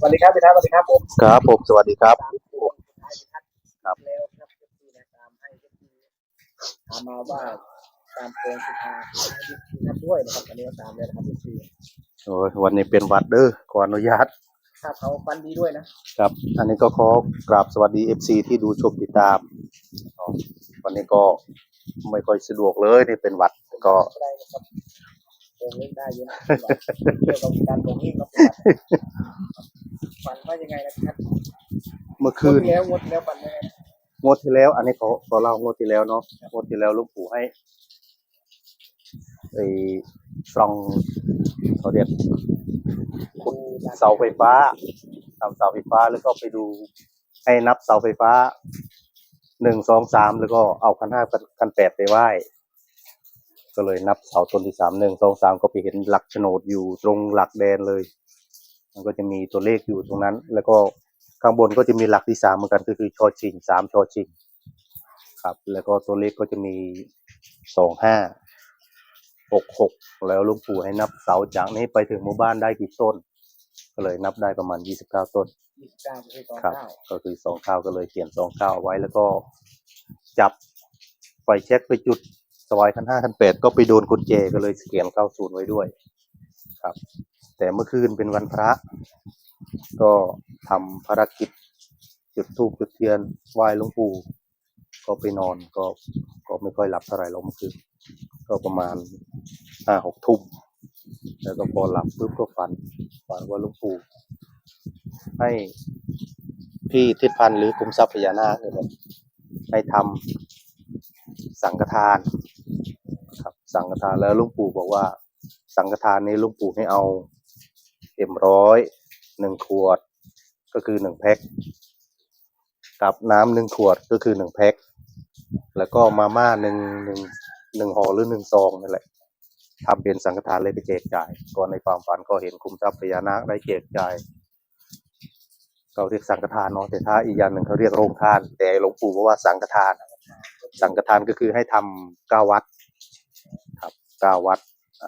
สวัสดีครับพี่ทัศน์สวัสดีครับผมครับผมสวัสดีครับ ครับแล้วครับที่นะตามให้ที่ถามมาว่าตามโปรงสุดท้ายที่นับด้วยนะครับอันนี้ก็ตามเลยนะครับที่โอ้ยวันนี้เป็นหวัดเด้อขออนุญาตถ้าเขาฟันดีด้วยนะครับ อันนี้ก็ขอกราบสวัสดี FC ที่ดูชมติดตามอ๋อวันนี้ก็ไม่ค่อยสะดวกเลยนี่เป็นหวัดก็ได้นะครับ โปรงเล่นได้เยอะนะเกี่ยวกับการโปรงเล่นครับฟันว่ายังไงนะครับเมื่องคืดนที่แล้วงดที่แล้วฟันยังไงงวดที่แล้ว อันนี้ขอขอเล่างวดที่แล้วเนาะงวดที่แล้วหลูกปู่ให้ไอ้ฟรองเขาเรียกขุดเสาไฟฟ้าทำเสาไฟฟ้าแล้วก็ไปดูให้นับเสาไฟฟ้าหนึ่งสองสามแล้วก็เอาคันห้าคันแปดไปไหว้ ก็เลยนับเสาต้นที่สามหนึ่งสองสามก็ไปเห็นหลักโฉนดอยู่ตรงหลักแดนเลย มันก็จะมีตัวเลขอยู่ตรงนั้น แล้วก็ข้างบนก็จะมีหลักที่สามเหมือนกันก็คือชอชิงสามชอชิงครับ แล้วก็ตัวเลขก็จะมีสองห้าหกหกแล้วหลุงปู่ให้นับเสาจากนี้ไปถึงหมู่บ้านได้กี่ต้น ก็เลยนับได้ประมาณยี่สิบเก้าต้นยี่สิบเก้าคือสองครับ เก้าก็คือสองข้าวก็เลยเขียนสองข้าวไว้แล้วก็จับไฟเช็คไปจุด สวายคันห้าคันแปดก็ไปโดนกุญแจก็เลยเขียนเข้าศูนย์ไว้ด้วยครับ แต่เมื่อคืนเป็นวันพระ ก็ทำภารกิจ จุดธูปจุดเทียนไหว้หลวงปู่ก็ไปนอนก็ก็ไม่ค่อยหลับเท่าไหร่หรอกเมื่อคืนก็ประมาณห้าหกทุ่มแล้วก็พอหลับปุ๊บก็ฝันฝันว่าหลวงปู่ให้พี่ทิศพันธ์หรือกรมทรัพย์พญานาคเนี่ยให้ทำสังฆทาน สังฆทานแล้วลุงปู่บอกว่า สังฆทานนี้ลุงปู่ให้เอาเอ็มร้อยหนึ่งขวดก็คือหนึ่งแพ็คกับน้ำหนึ่งขวดก็คือหนึ่งแพ็คแล้วก็มาม่าหนึ่งหนึ่งหนึ่งห่อหรือหนึ่งซองนั่นแหละทำเป็นสังฆทานเลยไปแจกจ่ายก็ในความฝันก็เห็นคุ้มทรัพย์พญานาคได้แจกจ่ายเขาเรียกสังฆทานเนาะแต่ถ้าอีกอย่างหนึ่งเขาเรียกโรงทาน แต่หลวงปู่บอกว่าสังฆทาน สังฆทานก็คือให้ทำเก้าวัด เก้าวัด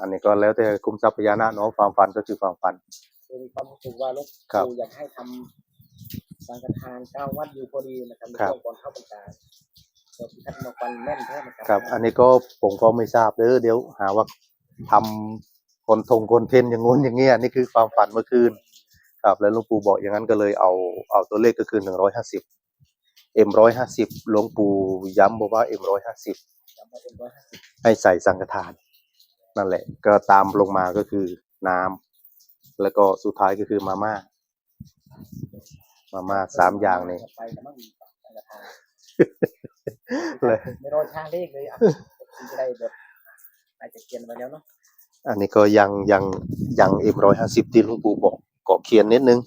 อันนี้ก็แล้วแต่คุมทรัพย์พญานาคเนาะความฝันก็คือความฝัน คือมีความรู้สึกว่าหลูกครับ ปู่อยากให้ทำสังฆทานเก้าวัดอยู่พอดีนะครับในครับช่วงก่อนเข้าพรรษาก็พิทักษ์มาฟันแม่นแท้นะครัครับ อันนี้ก็ผมก็ไม่ทราบเด้อเดี๋ยวหาว่าทำคนทงคนเทนอย่างงู้นอย่างเงี้ยนี่คือความฝันเมื่อคืน ครับ แล้วหลวงปู่บอกอย่างนั้นก็เลยเอาเอาตัวเลขก็คือหนึ่งร้อยห้าสิบเอ็มร้อยห้าสิบหลวงปู่ย้ำบอกว่าเอ็มร้อยห้าสิบจำมาเป็นร้อยห้าสิบให้ใส่สังฆทาน นั่นแหละ ก็ตามลงมาก็คือน้ำแล้วก็สุดท้ายก็คือมาม่า มาม่าสามอย่างนี่ไปแต่มั่งสังฆทานเลยไม่รอช้าเลขเลยอะคุณจะได้แบบอาจจะเขียนไปแล้วเนาะอันนี้ก็ยังยังยังเอ็มร้อยห้าสิบที่หลวงปู่บอกก็เขียนนิดนึง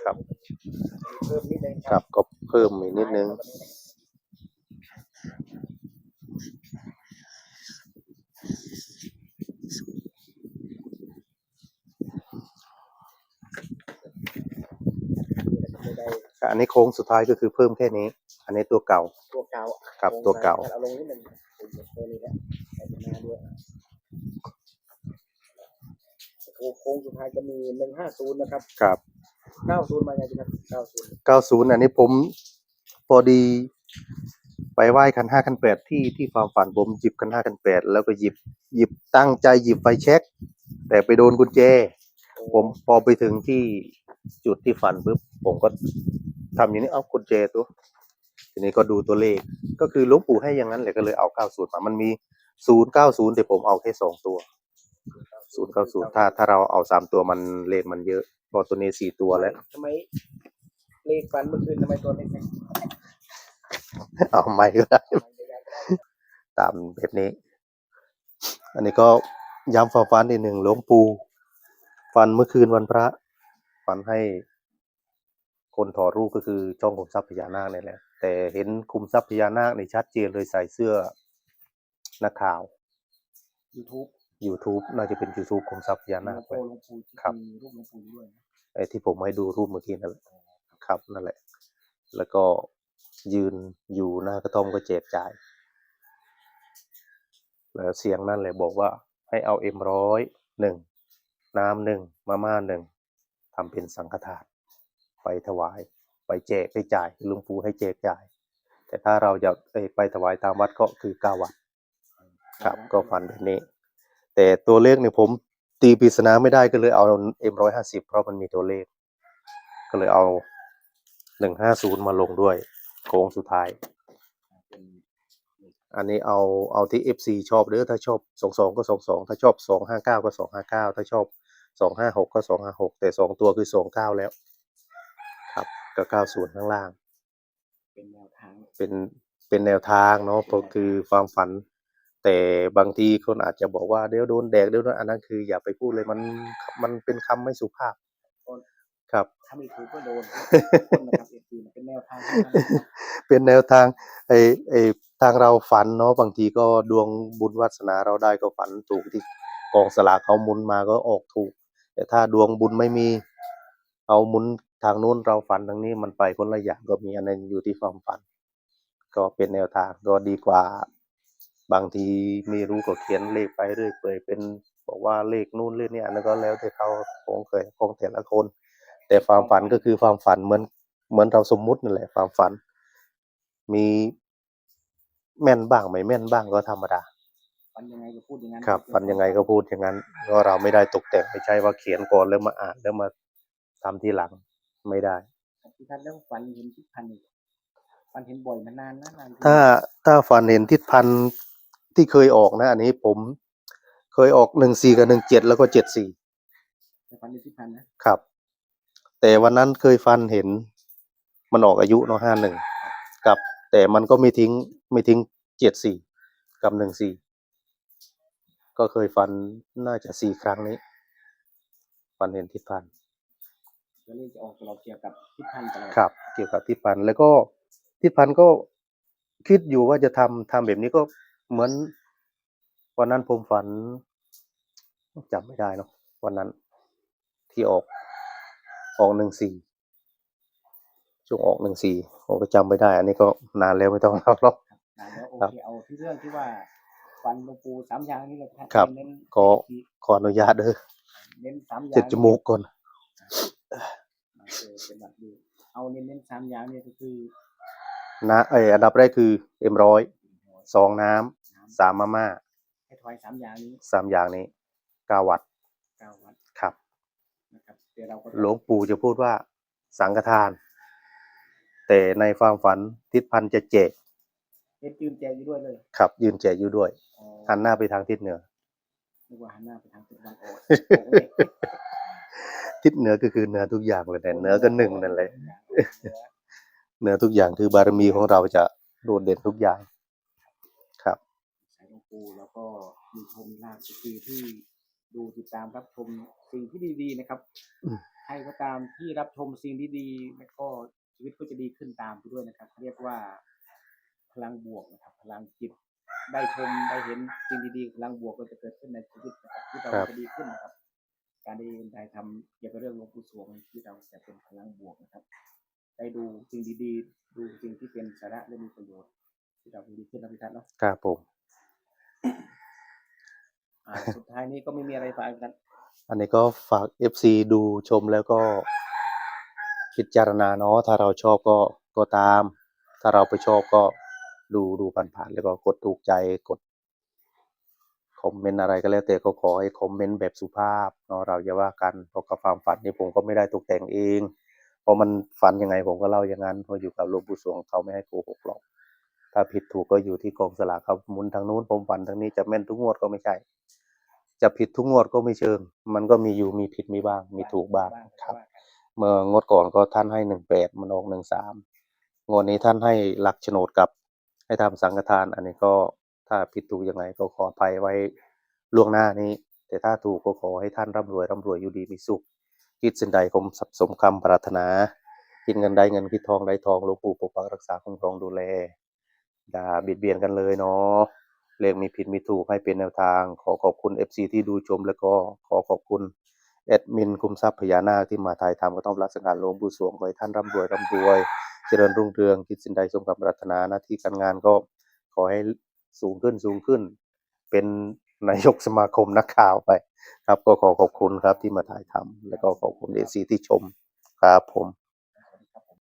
ครับเพิ่มนิดนึงครับก็เพิ่มอีกนิดนึงไม่ได้ อันนี้โค้งสุดท้ายก็คือเพิ่มแค่นี้ อันนี้ตัวเก่า ตัวเก่าครับตัวเก่าเอาลงนิดนึงตัวนี้แหละใส่หน้าด้วยโค้งสุดท้ายจะมีหนึ่งห้าศูนย์นะครับ ครับเก้าศูนย์มาไงดีครับเก้าศูนย์เก้าศูนย์อันนี้ผมพอดี ไปไหว้คันห้าคันแปดที่ที่ความฝันผมหยิบคันห้าคันแปดแล้วก็หยิบหยิบตั้งใจหยิบไฟเช็ค แต่ไปโดนกุญแจ ผมพอไปถึงที่จุดที่ฝันปุ๊บผมก็ทำอย่างนี้เอากุญแจตัวทีนี้ก็ดูตัวเลข ก็คือลวงปู่ให้อย่างนั้นเลยก็เลยเอาเก้าศูนย์มามันมีศูนย์เก้าศูนย์แต่ผมเอาแค่สองตัวศูนย์เก้าศูนย์ถ้าถ้าเราเอาสามตัวมันเลขมันเยอะพอตัวนี้สี่ตัวแล้วทำไมเลขฟันเมื่อคืนทำไมตัวเล็ก เนี่ยเอาไม่ก็ได้ ตามแบบนี้ อันนี้ก็ย้ำฟ้าฟันอีกหนึ่งหลวงปู่ฟันเมื่อคืนวันพระ ฟันให้คนถอดรูปก็คือช่องคุมทรัพย์พญานาคนี่แหละ แต่เห็นคุมทรัพย์พญานาคในชัดเจนเลยใส่เสื้อนักข่าวยูทูบ YouTube น่าจะเป็น YouTube คุมทรัพย์พญานาคโปไปหลวงปู่ที่ครับมีรูปหลวงปู่ด้วยนะไอ้ที่ผมให้ดูรูปเมื่อกี้นั่นแหละครับนั่นแหละ แล้วก็ ยืนอยู่หน้ากระท่อมก็แจกจ่าย แล้วเสียงนั่นแหละบอกว่าให้เอาเอ็มร้อยหนึ่งน้ำหนึ่งมาม่าหนึ่งทำเป็นสังฆทาน ไปถวาย ไปแจกไปจ่ายหลวงปู่ให้แจกจ่าย แต่ถ้าเราจะเอ่อไปถวายตามวัดก็คือเก้าวัดครับก็ฝันแบบนี้ แต่ตัวเลขเนี่ยผมตีปริศนาไม่ได้ก็เลยเอาเอ็มร้อยห้าสิบเพราะมันมีตัวเลข ก็เลยเอาหนึ่งห้าศูนย์มาลงด้วย โค้งสุดท้ายเป็นอันนี้เอาเอาที่เอฟซีชอบเด้อถ้าชอบสองสองก็สองสองถ้าชอบสองห้าเก้าก็สองห้าเก้าถ้าชอบสองห้าหกก็สองห้าหกแต่สองตัวคือสองเก้าแล้ว ครับก็เก้าศูนย์ข้างล่าง เป็นแนวทางเป็นเป็นแนวทางเนาะเพราะคือความฝัน แต่บางทีคนอาจจะบอกว่าเดี๋ยวโดนแดกเดี๋ยวโดนอันนั้นคืออย่าไปพูดเลยมันมันเป็นคำไม่สุภาพ ครับถ้าไม่ถูกก็โดนคนนะครับเอฟซีเป็นแนวทางเท่านั้นนะครับเป็นแนวทางไอ้ไอ้ทางเราฝันเนาะบางทีก็ดวงบุญวาสนาเราได้ก็ฝันถูกที่กองสลากเขาหมุนมาก็ออกถูก แต่ถ้าดวงบุญไม่มีเอาหมุนทางนู้นเราฝันทางนี้มันไปคนละอย่างก็มีอันนึงอยู่ที่ความฝัน ก็เป็นแนวทางก็ดีกว่า บางทีไม่รู้ก็เขียนเลขไปเรื่อยเปื่อยเป็นบอกว่าเลขนู่นเลขนี่อันนั้นก็แล้วแต่เขาของเคยของแต่ละคน แต่ความฝันก็คือความฝันเหมือนเหมือนเราสมมุตินั่นแหละความฝัน มีแม่นบ้างไม่แม่นบ้างก็ธรรมดาฝันยังไงก็พูดอย่างนั้นครับฝันยังไงก็พูดอย่างนั้นก็เราไม่ได้ตกแต่งไม่ใช่ว่าเขียนก่อนแล้วมาอ่านแล้วมาทำทีหลังไม่ได้พี่ทัศน์แล้วฝันเห็นทิศพันธ์อีกฝันเห็นบ่อยมานานนะนานถ้าถ้าฝันเห็นทิศพันธ์ที่เคยออกนะ อันนี้ผมเคยออกหนึ่งสี่กับหนึ่งเจ็ดแล้วก็เจ็ดสี่แต่ฝันเห็นทิศพันธ์นะครับ แต่วันนั้นเคยฟันเห็น มันออกอายุเนาะห้าหนึ่งกับ แต่มันก็ไม่ทิ้งไม่ทิ้งเจ็ดสี่กับหนึ่งสี่ก็เคยฟันน่าจะสี่ครั้งนี้ ฟันเห็นทิศพันธ์ตัวนี้จะออกตลอดเกี่ยวกับทิศพันธ์ตลอดครับ เกี่ยวกับทิศพันธ์แล้วก็ทิศพันธ์ก็คิดอยู่ว่าจะทำทำแบบนี้ก็เหมือนวันนั้นผมฝันจำไม่ได้เนาะวันนั้นที่ออก ออกหนึ่งสี่ช่วงออกหนึ่งสี่ผมก็จำไม่ได้ อันนี้ก็นานแล้วไม่ต้องเล่าหรอกนานแล้วโอครับเคเอาที่เรื่องที่ว่าฝันหลวงปู่สามอย่างนี่เลยครับครับเน้นขอขออนุญาตเด้อเน้นสามอย่างเจ็ดจมูกก่อนโอเคเป็นแบบดีเอาเน้นเน้นสามอย่างเนี่ยก็คือนะเอออันดับแรกคือเอ็มร้อยสองน้ำสามมาม่าให้ถอยสามอย่างนี้สามอย่างนี้เก้าวัดเก้าวัดค หลวงปู่จะพูดว่าสังฆทาน แต่ในความฝันทิศพันธ์จะแจกเฮ็ดยืนแจอยู่ด้วยเลยครับ ยืนแจกอยู่ด้วยอ๋อหันหน้าไปทางทิศเหนือนึกว่าหันหน้าไปทางทิศตะวันออกทิศเหนือก็คือเหนือทุกอย่างเลยแต่เหนือก็หนึ่งนั่นแหละเหนือทุกอย่างคือบารมีของเราจะโดดเด่นทุกอย่าง ครับสายหลวงปู่แล้วก็มีชมลาภสีที่ ดูติดตามรับชมสิ่งที่ดีๆนะครับอืมใครก็ตามที่รับชมสิ่งที่ดีแล้วก็ชีวิตก็จะดีขึ้นตามไปด้วยนะครับ เรียกว่าพลังบวกนะครับ พลังจิตได้ชมได้เห็นสิ่งดีๆพลังบวกก็จะเกิดขึ้นในชีวิตนะครับที่เราครับจะดีขึ้นนะครับ การได้ได้ทำเกี่ยวกับเรื่องหลวงปู่สวงที่เราจะเป็นพลังบวกนะครับ ได้ดูสิ่งดีๆ ดูสิ่งที่เป็นสาระและมีประโยชน์ที่เราดีขึ้นนะพี่ทัศน์เนาะครับผม อ่าสุดท้ายนี้ก็ไม่มีอะไรฝากกัน อันนี้ก็ฝาก FC ดูชมแล้วก็พิจารณาเนาะถ้าเราชอบก็ก็ตาม ถ้าเราไปชอบก็ดูดูผ่านๆแล้วก็กดถูกใจกดคอมเมนต์อะไรก็แล้วแต่ก็ขอให้คอมเมนต์แบบสุภาพเนาะเราอย่าว่ากันเพราะกับความฝันนี่ผมก็ไม่ได้ตกแต่งเองเพราะมันฝันยังไงผมก็เล่าอย่างนั้นพราะอยู่กับหลวงปู่สวงเขาไม่ให้โกหกหรอกถ้าผิดถูกก็อยู่ที่กองสลากครับหมุนทางนู้นผมฝันทางนี้จะแม่นทุกงวดก็ไม่ใช่ จะผิดทุกงวดก็ไม่เชิง มันก็มีอยู่มีผิดมีบ้าง มีถูกบ้างครับ เมื่องวดก่อนก็ท่านให้หนึ่งแปดมันออกหนึ่งสามงวดนี้ท่านให้หลักโฉนดกับ ให้ทำสังฆทาน อันนี้ก็ถ้าผิดถูกยังไงก็ขออภัยไว้ล่วงหน้านี้ แต่ถ้าถูกก็ขอให้ท่านร่ำรวยร่ำรวยอยู่ดีมีสุขคิดสิ่งใดคมสับสมคำปรารถนาคิดเงินได้เงินคิดทองได้ทองหลวงปู่ปกปักรักษาคุ้มครองดูแลอย่าเบียดเบียนกันเลยเนาะ เลขมีผิดมีถูกให้เป็นแนวทาง ขอขอบคุณ FC ที่ดูชมแล้วก็ขอขอบคุณแอดมินคุมทรัพย์พญานาคที่มาถ่ายทำก็ต้องรักษาการหลวงปู่สวงขอให้ท่านร่ำรวยร่ำรวย เจริญรุ่งเรืองคิดสิ่งใดสมกับปรารถนาหน้าที่การงานก็ขอให้สูงขึ้นสูงขึ้น เป็นนายกสมาคมนักข่าวไป ครับก็ขอขอบคุณครับที่มาถ่ายทำแล้วก็ขอบคุณเอซีที่ชมครับผม